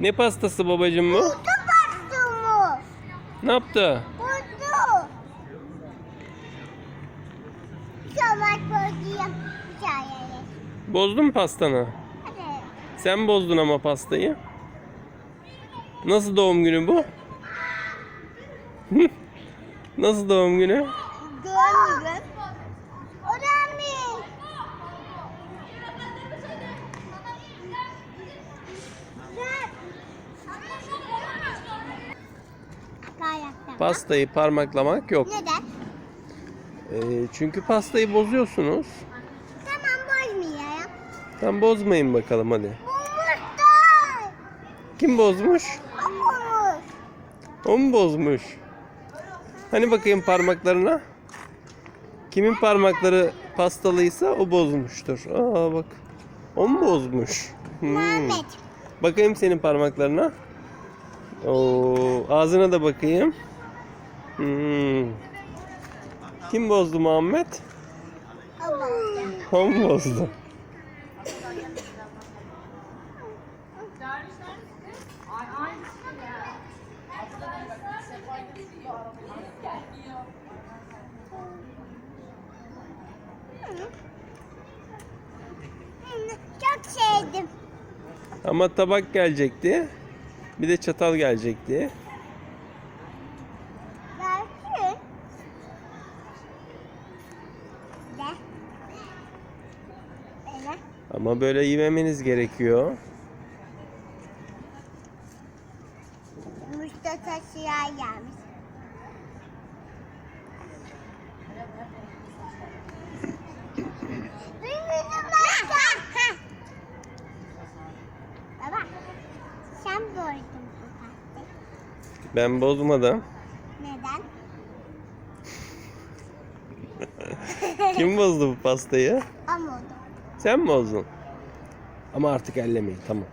Ne pastası babacığım bu? Kutu bastı mı? Ne yaptı? Kutu. Bozayım. Hikayeyi. Bozdun mu pastanı? Hadi. Sen bozdun ama pastayı. Nasıl doğum günü bu? Nasıl doğum günü? Görmüyorum. O da mı? Gayet Pastayı parmaklamak yok. Neden? Ee, çünkü pastayı bozuyorsunuz. Tamam bozmayayım. Tam bozmayın bakalım hadi. Bulmuşlar. Kim bozmuş? Okumuş. O mu bozmuş? Hani bakayım parmaklarına? Kimin parmakları pastalıysa o bozmuştur. Aa bak. O mu bozmuş? Hmm. Bakayım senin parmaklarına. Oo, ağzına da bakayım. Hmm. Kim bozdu Muhammed? Mu bozdu? Çok sevdim. Ama tabak gelecekti. Bir de çatal gelecekti. Gelsin. De. Böyle. Ama böyle yememeniz gerekiyor. Mustafa Siyah gelmiş. Duymuyorum ben. Baba, sen bozdun bu pastayı. Ben bozmadım. Neden? Kim bozdu bu pastayı? Ama oldu. Sen mi bozdun? Ama artık ellemeyin tamam.